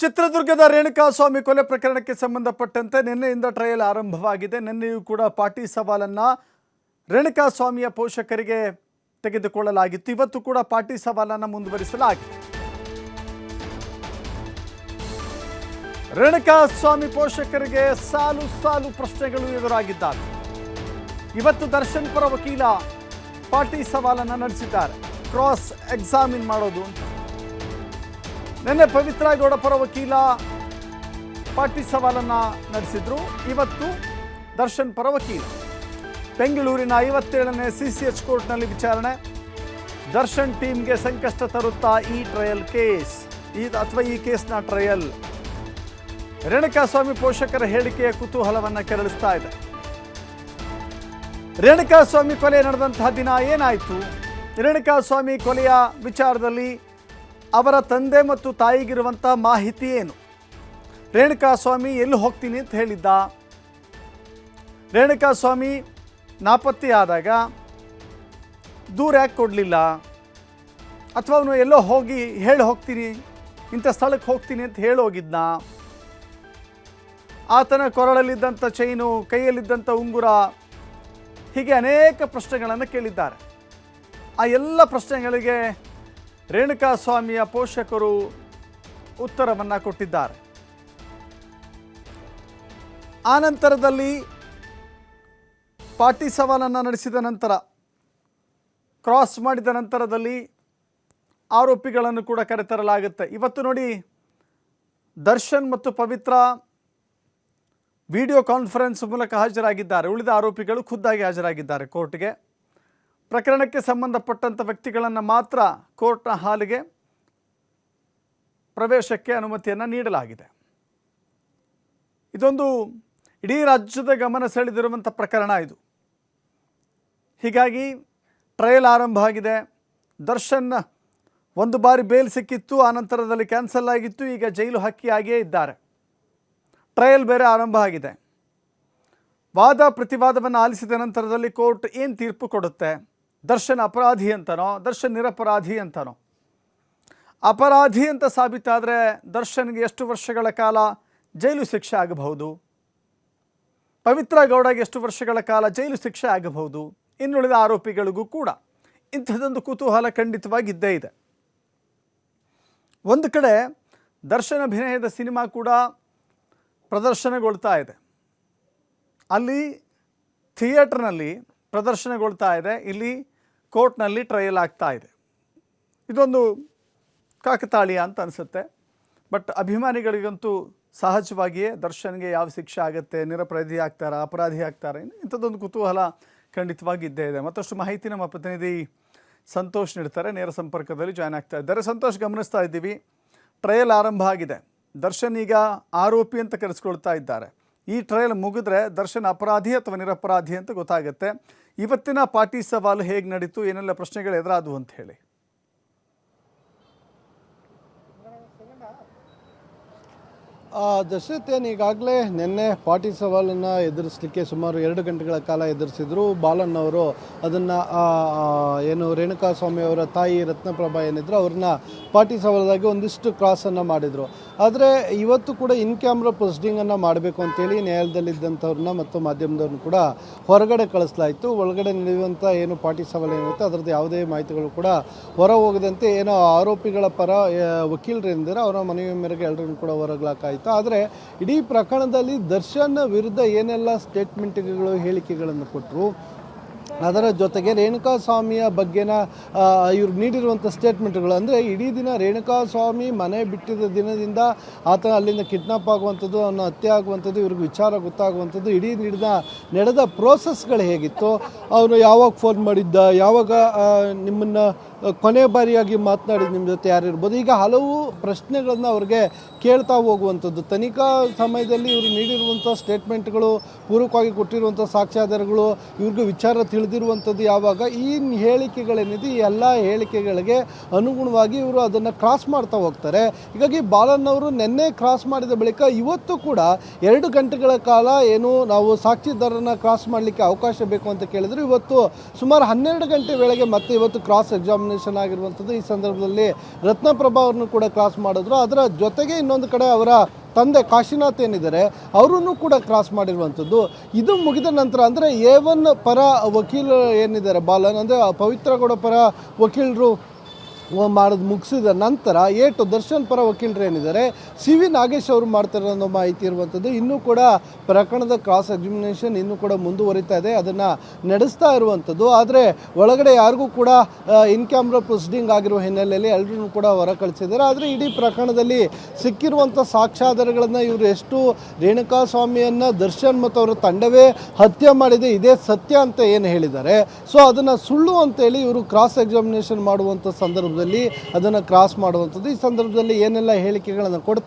ಚಿತ್ರದುರ್ಗದ ರೇಣುಕಾಸ್ವಾಮಿ ಕೊಲೆ ಪ್ರಕರಣಕ್ಕೆ ಸಂಬಂಧಪಟ್ಟಂತೆ ನಿನ್ನೆಯಿಂದ ಟ್ರಯಲ್ ಆರಂಭವಾಗಿದೆ. ನಿನ್ನೆಯೂ ಕೂಡ ಪಾರ್ಟಿ ಸವಾಲನ್ನ ರೇಣುಕಾಸ್ವಾಮಿಯ ಪೋಷಕರಿಗೆ ತೆಗೆದುಕೊಳ್ಳಲಾಗಿತ್ತು. ಇವತ್ತು ಕೂಡ ಪಾರ್ಟಿ ಸವಾಲನ್ನು ಮುಂದುವರಿಸಲಾಗಿದೆ. ರೇಣುಕಾಸ್ವಾಮಿ ಪೋಷಕರಿಗೆ ಸಾಲು ಸಾಲು ಪ್ರಶ್ನೆಗಳು ಎದುರಾಗಿದ್ದಾರೆ ಇವತ್ತು ದರ್ಶನ್ ಪರ ವಕೀಲ ಪಾರ್ಟಿ ಸವಾಲನ್ನು ನಡೆಸಿದ್ದಾರೆ. ಕ್ರಾಸ್ ಎಕ್ಸಾಮಿನ್ ಮಾಡೋದು ಅಂತ. ನಿನ್ನೆ ಪವಿತ್ರ ಗೌಡ ಪರ ವಕೀಲ ಪಾಟಿ ಸವಾಲನ್ನ ನಡೆಸಿದ್ರು. ಇವತ್ತು ದರ್ಶನ್ ಪರ ವಕೀಲ. ಬೆಂಗಳೂರಿನ ಐವತ್ತೇಳನೇ ಸಿ ಸಿ ಎಚ್ ಕೋರ್ಟ್ನಲ್ಲಿ ವಿಚಾರಣೆ. ದರ್ಶನ್ ಟೀಮ್ಗೆ ಸಂಕಷ್ಟ ತರುತ್ತಾ ಈ ಟ್ರಯಲ್ ಕೇಸ್. ಈ ಅಥವಾ ಈ ಕೇಸ್ನ ಟ್ರಯಲ್. ರೇಣುಕಾಸ್ವಾಮಿ ಪೋಷಕರ ಹೇಳಿಕೆಯ ಕುತೂಹಲವನ್ನು ಕೆರಳಿಸ್ತಾ ಇದೆ. ರೇಣುಕಾಸ್ವಾಮಿ ಕೊಲೆ ನಡೆದಂತಹ ದಿನ ಏನಾಯಿತು? ರೇಣುಕಾಸ್ವಾಮಿ ಕೊಲೆಯ ವಿಚಾರದಲ್ಲಿ ಅವರ ತಂದೆ ಮತ್ತು ತಾಯಿಗಿರುವಂಥ ಮಾಹಿತಿ ಏನು? ರೇಣುಕಾಸ್ವಾಮಿ ಎಲ್ಲಿ ಹೋಗ್ತೀನಿ ಅಂತ ಹೇಳಿದ್ದ? ರೇಣುಕಾಸ್ವಾಮಿ ನಾಪತ್ತೆಯಾದಾಗ ದೂರ ಯಾಕೆ ಕೊಡಲಿಲ್ಲ? ಅಥವಾ ಅವನು ಎಲ್ಲೋ ಹೋಗಿ ಹೇಳಿ ಹೋಗ್ತೀನಿ, ಇಂಥ ಸ್ಥಳಕ್ಕೆ ಹೋಗ್ತೀನಿ ಅಂತ ಹೇಳಿ ಹೋಗಿದ್ನ? ಆತನ ಕೊರಳಲ್ಲಿದ್ದಂಥ ಚೈನು, ಕೈಯಲ್ಲಿದ್ದಂಥ ಉಂಗುರ, ಹೀಗೆ ಅನೇಕ ಪ್ರಶ್ನೆಗಳನ್ನು ಕೇಳಿದ್ದಾರೆ. ಆ ಎಲ್ಲ ಪ್ರಶ್ನೆಗಳಿಗೆ ರೇಣುಕಾಸ್ವಾಮಿಯ ಪೋಷಕರು ಉತ್ತರವನ್ನು ಕೊಟ್ಟಿದ್ದಾರೆ. ಆ ನಂತರದಲ್ಲಿ ಪಾರ್ಟಿ ಸವಾಲನ್ನು ನಡೆಸಿದ ನಂತರ, ಕ್ರಾಸ್ ಮಾಡಿದ ನಂತರದಲ್ಲಿ ಆರೋಪಿಗಳನ್ನು ಕೂಡ ಕರೆತರಲಾಗುತ್ತೆ. ಇವತ್ತು ನೋಡಿ, ದರ್ಶನ್ ಮತ್ತು ಪವಿತ್ರ ವಿಡಿಯೋ ಕಾನ್ಫರೆನ್ಸ್ ಮೂಲಕ ಹಾಜರಾಗಿದ್ದಾರೆ. ಉಳಿದ ಆರೋಪಿಗಳು ಖುದ್ದಾಗಿ ಹಾಜರಾಗಿದ್ದಾರೆ ಕೋರ್ಟ್ಗೆ. ಪ್ರಕರಣಕ್ಕೆ ಸಂಬಂಧಪಟ್ಟಂಥ ವ್ಯಕ್ತಿಗಳನ್ನು ಮಾತ್ರ ಕೋರ್ಟ್ನ ಹಾಲಿಗೆ ಪ್ರವೇಶಕ್ಕೆ ಅನುಮತಿಯನ್ನು ನೀಡಲಾಗಿದೆ. ಇದೊಂದು ಇಡೀ ರಾಜ್ಯದ ಗಮನ ಸೆಳೆದಿರುವಂಥ ಪ್ರಕರಣ ಇದು. ಹೀಗಾಗಿ ಟ್ರಯಲ್ ಆರಂಭ ಆಗಿದೆ. ದರ್ಶನ್ ಒಂದು ಬಾರಿ ಬೇಲ್ ಸಿಕ್ಕಿತ್ತು, ಆ ನಂತರದಲ್ಲಿ ಕ್ಯಾನ್ಸಲ್ ಆಗಿತ್ತು, ಈಗ ಜೈಲು ಹಕ್ಕಿ ಆಗಿಯೇ ಇದ್ದಾರೆ. ಟ್ರಯಲ್ ಬೇರೆ ಆರಂಭ ಆಗಿದೆ. ವಾದ ಪ್ರತಿವಾದವನ್ನು ಆಲಿಸಿದ ನಂತರದಲ್ಲಿ ಕೋರ್ಟ್ ಏನು ತೀರ್ಪು ಕೊಡುತ್ತೆ? ದರ್ಶನ್ ಅಪರಾಧಿ ಅಂತನೋ, ದರ್ಶನ್ ನಿರಪರಾಧಿ ಅಂತನೋ. ಅಪರಾಧಿ ಅಂತ ಸಾಬೀತಾದರೆ ದರ್ಶನ್ಗೆ ಎಷ್ಟು ವರ್ಷಗಳ ಕಾಲ ಜೈಲು ಶಿಕ್ಷೆ ಆಗಬಹುದು? ಪವಿತ್ರ ಗೌಡಗೆ ಎಷ್ಟು ವರ್ಷಗಳ ಕಾಲ ಜೈಲು ಶಿಕ್ಷೆ ಆಗಬಹುದು? ಇನ್ನುಳಿದ ಆರೋಪಿಗಳಿಗೂ ಕೂಡ ಇಂಥದ್ದೊಂದು ಕುತೂಹಲ ಖಂಡಿತವಾಗಿದ್ದೇ ಇದೆ. ಒಂದು ಕಡೆ ದರ್ಶನ ಅಭಿನಯದ ಸಿನಿಮಾ ಕೂಡ ಪ್ರದರ್ಶನಗೊಳ್ತಾ ಇದೆ. ಅಲ್ಲಿ ಥಿಯೇಟ್ರ್ನಲ್ಲಿ ಪ್ರದರ್ಶನಗೊಳ್ತಾ ಇದೆ. ಇಲ್ಲಿ ಕೋರ್ಟ್ನಲ್ಲಿ ಟ್ರಯಲ್ ಆಗ್ತಾ ಇದೆ. ಇದೊಂದು ಕಾಕತಾಳೀಯ ಅಂತ ಅನಿಸುತ್ತೆ. ಬಟ್ ಅಭಿಮಾನಿಗಳಿಗಂತೂ ಸಹಜವಾಗಿಯೇ ದರ್ಶನ್ಗೆ ಯಾವ ಶಿಕ್ಷೆ ಆಗುತ್ತೆ, ನಿರಪರಾಧಿ ಆಗ್ತಾರಾ, ಅಪರಾಧಿ ಆಗ್ತಾರಾ ಇಂಥದ್ದೊಂದು ಕುತೂಹಲ ಖಂಡಿತವಾಗಿ ಇದ್ದೇ ಇದೆ. ಮತ್ತಷ್ಟು ಮಾಹಿತಿ ನಮ್ಮ ಪ್ರತಿನಿಧಿ ಸಂತೋಷ್ ನೀಡ್ತಾರೆ. ನೇರ ಸಂಪರ್ಕದಲ್ಲಿ ಜಾಯ್ನ್ ಆಗ್ತಾ ಇದ್ದಾರೆ. ಸಂತೋಷ್, ಗಮನಿಸ್ತಾ ಇದ್ದೀವಿ. ಟ್ರಯಲ್ ಆರಂಭ ಆಗಿದೆ. ದರ್ಶನ್ ಈಗ ಆರೋಪಿ ಅಂತ ಕರೆಸ್ಕೊಳ್ತಾ ಇದ್ದಾರೆ. ಈ ಟ್ರಯಲ್ ಮುಗಿದ್ರೆ ದರ್ಶನ್ ಅಪರಾಧಿ ಅಥವಾ ನಿರಪರಾಧಿ ಅಂತ ಗೊತ್ತಾಗುತ್ತೆ. ಇವತ್ತಿನ ಪಾಟಿ ಸವಾಲು ಹೇಗೆ ನಡೀತು, ಏನೆಲ್ಲ ಪ್ರಶ್ನೆಗಳು ಎದುರಾದವು ಅಂತ ಹೇಳಿ. ದಶರಥ್ ಏನು ಈಗಾಗಲೇ ನಿನ್ನೆ ಪಾಟಿ ಸವಾಲನ್ನು ಎದುರಿಸಲಿಕ್ಕೆ ಸುಮಾರು ಎರಡು ಗಂಟೆಗಳ ಕಾಲ ಎದುರಿಸಿದ್ರು. ಬಾಲನ್ ಅವರು ಅದನ್ನು ಏನು ರೇಣುಕಾಸ್ವಾಮಿ ಅವರ ತಾಯಿ ರತ್ನಪ್ರಭಾ ಏನಿದ್ರು, ಅವ್ರನ್ನ ಪಾಟಿ ಸವಾಲಾಗಿ ಒಂದಿಷ್ಟು ಕ್ರಾಸನ್ನು ಮಾಡಿದರು. ಆದರೆ ಇವತ್ತು ಕೂಡ ಇನ್ ಕ್ಯಾಮ್ರಾ ಪೋಸ್ಟಿಂಗನ್ನು ಮಾಡಬೇಕು ಅಂತೇಳಿ ನ್ಯಾಯಾಲಯದಲ್ಲಿದ್ದಂಥವ್ರನ್ನ ಮತ್ತು ಮಾಧ್ಯಮದವ್ರನ್ನ ಕೂಡ ಹೊರಗಡೆ ಕಳಿಸಲಾಯಿತು. ಒಳಗಡೆ ನಡೆಯುವಂಥ ಏನು ಪಾರ್ಟಿ ಸವಾಲು ಏನಿರುತ್ತೆ ಅದರದ್ದು ಯಾವುದೇ ಮಾಹಿತಿಗಳು ಕೂಡ ಹೊರ ಹೋಗದಂತೆ ಏನೋ ಆರೋಪಿಗಳ ಪರ ವಕೀಲರೇನಿದ್ದಾರೆ ಅವರ ಮನವಿ ಮೇರೆಗೆ ಎಲ್ಲರನ್ನು ಕೂಡ ಹೊರಗ್ಲಾಕಾಯಿತು. ಆದರೆ ಇಡೀ ಪ್ರಕರಣದಲ್ಲಿ ದರ್ಶನ್ ವಿರುದ್ಧ ಏನೆಲ್ಲ ಸ್ಟೇಟ್ಮೆಂಟ್ಗಳು ಹೇಳಿಕೆಗಳನ್ನು ಕೊಟ್ಟರು ಅದರ ಜೊತೆಗೆ ರೇಣುಕಾ ಸ್ವಾಮಿಯ ಬಗ್ಗೆನ ಇವ್ರು ನೀಡಿರುವಂಥ ಸ್ಟೇಟ್ಮೆಂಟ್ಗಳು ಅಂದರೆ ಇಡೀ ದಿನ ರೇಣುಕಾ ಸ್ವಾಮಿ ಮನೆ ಬಿಟ್ಟಿದ್ದ ದಿನದಿಂದ ಆತ ಅಲ್ಲಿಂದ ಕಿಡ್ನಾಪ್ ಆಗುವಂಥದ್ದು, ಅವನ ಹತ್ಯೆ ಆಗುವಂಥದ್ದು, ಇವ್ರಿಗೆ ವಿಚಾರ ಗೊತ್ತಾಗುವಂಥದ್ದು, ಇಡೀ ನಡೆದ ನಡೆದ ಪ್ರೋಸೆಸ್ಗಳು ಹೇಗಿತ್ತು ಅವನು ಯಾವಾಗ ಫೋನ್ ಮಾಡಿದ್ದ, ಯಾವಾಗ ನಿಮ್ಮನ್ನು ಕೊನೆ ಬಾರಿಯಾಗಿ ಮಾತನಾಡಿದ ನಿಮ್ಮ ಜೊತೆ ಯಾರಿರ್ಬೋದು, ಈಗ ಹಲವು ಪ್ರಶ್ನೆಗಳನ್ನು ಅವ್ರಿಗೆ ಕೇಳ್ತಾ ಹೋಗುವಂಥದ್ದು. ತನಿಖಾ ಸಮಯದಲ್ಲಿ ಇವರು ನೀಡಿರುವಂಥ ಸ್ಟೇಟ್ಮೆಂಟ್ಗಳು ಪೂರಕವಾಗಿ ಕೊಟ್ಟಿರುವಂಥ ಸಾಕ್ಷ್ಯಾಧಾರಗಳು, ಇವ್ರಿಗೂ ವಿಚಾರ ತಿಳಿದಿರುವಂಥದ್ದು ಯಾವಾಗ? ಈ ಹೇಳಿಕೆಗಳೇನಿದೆ, ಈ ಎಲ್ಲ ಹೇಳಿಕೆಗಳಿಗೆ ಅನುಗುಣವಾಗಿ ಇವರು ಅದನ್ನು ಕ್ರಾಸ್ ಮಾಡ್ತಾ ಹೋಗ್ತಾರೆ. ಹೀಗಾಗಿ ಬಾಲನ್ ಅವರು ನಿನ್ನೆ ಕ್ರಾಸ್ ಮಾಡಿದ ಬಳಿಕ ಇವತ್ತು ಕೂಡ ಎರಡು ಗಂಟೆಗಳ ಕಾಲ ಏನು ನಾವು ಸಾಕ್ಷಿದಾರರನ್ನು ಕ್ರಾಸ್ ಮಾಡಲಿಕ್ಕೆ ಅವಕಾಶ ಬೇಕು ಅಂತ ಕೇಳಿದ್ರು. ಇವತ್ತು ಸುಮಾರು ಹನ್ನೆರಡು ಗಂಟೆ ವೇಳೆಗೆ ಮತ್ತೆ ಇವತ್ತು ಕ್ರಾಸ್ ಎಕ್ಸಾಮಿನೇಷನ್ ಆಗಿರುವಂಥದ್ದು. ಈ ಸಂದರ್ಭದಲ್ಲಿ ರತ್ನಪ್ರಭಾ ಅವ್ರನ್ನು ಕೂಡ ಕ್ರಾಸ್ ಮಾಡಿದ್ರು. ಅದರ ಜೊತೆಗೆ ಇನ್ನೊಂದು ಕಡೆ ಅವರ ತಂದೆ ಕಾಶಿನಾಥ್ ಏನಿದ್ದಾರೆ, ಅವರನ್ನು ಕೂಡ ಕ್ರಾಸ್ ಮಾಡಿರುವಂಥದ್ದು. ಇದು ಮುಗಿದ ನಂತರ ಅಂದರೆ ಎ ಒನ್ ಪರ ವಕೀಲರು ಏನಿದ್ದಾರೆ, ಬಾಲನ್ ಅಂದರೆ ಪವಿತ್ರಗೌಡ ಪರ ವಕೀಲರು ಮಾಡೋದು ಮುಗಿಸಿದ ನಂತರ ಏಟು ದರ್ಶನ್ ಪರ ವಕೀಲರು ಏನಿದ್ದಾರೆ? ಸಿ ವಿ ನಾಗೇಶ್ ಅವರು ಮಾಡ್ತಾರೆ ಅನ್ನೋ ಮಾಹಿತಿ ಇರುವಂಥದ್ದು. ಇನ್ನೂ ಕೂಡ ಪ್ರಕರಣದ ಕ್ರಾಸ್ ಎಕ್ಸಾಮಿನೇಷನ್ ಇನ್ನೂ ಕೂಡ ಮುಂದುವರಿತಾ ಇದೆ. ಅದನ್ನು ನಡೆಸ್ತಾ ಇರುವಂಥದ್ದು. ಆದರೆ ಒಳಗಡೆ ಯಾರಿಗೂ ಕೂಡ ಇನ್ ಕ್ಯಾಮ್ರಾ ಪ್ರೊಸೀಡಿಂಗ್ ಆಗಿರುವ ಹಿನ್ನೆಲೆಯಲ್ಲಿ ಎಲ್ಲರೂ ಕೂಡ ಹೊರ ಕಳಿಸಿದ್ದಾರೆ. ಆದರೆ ಇಡೀ ಪ್ರಕರಣದಲ್ಲಿ ಸಿಕ್ಕಿರುವಂಥ ಸಾಕ್ಷ್ಯಾಧಾರಗಳನ್ನು ಇವರು ಎಷ್ಟು ರೇಣುಕಾ ಸ್ವಾಮಿಯನ್ನು ದರ್ಶನ್ ಮತ್ತು ಅವರ ತಂಡವೇ ಹತ್ಯೆ ಮಾಡಿದೆ, ಇದೇ ಸತ್ಯ ಅಂತ ಏನು ಹೇಳಿದ್ದಾರೆ? ಸೊ ಅದನ್ನು ಸುಳ್ಳು ಅಂತೇಳಿ ಇವರು ಕ್ರಾಸ್ ಎಕ್ಸಾಮಿನೇಷನ್ ಮಾಡುವಂಥ ಸಂದರ್ಭದಲ್ಲಿ ಅದನ್ನು ಕ್ರಾಸ್ ಮಾಡುವಂಥದ್ದು. ಈ ಸಂದರ್ಭದಲ್ಲಿ ಏನೆಲ್ಲ ಹೇಳಿಕೆಗಳನ್ನು ಕೊಡ್ತಾರೆ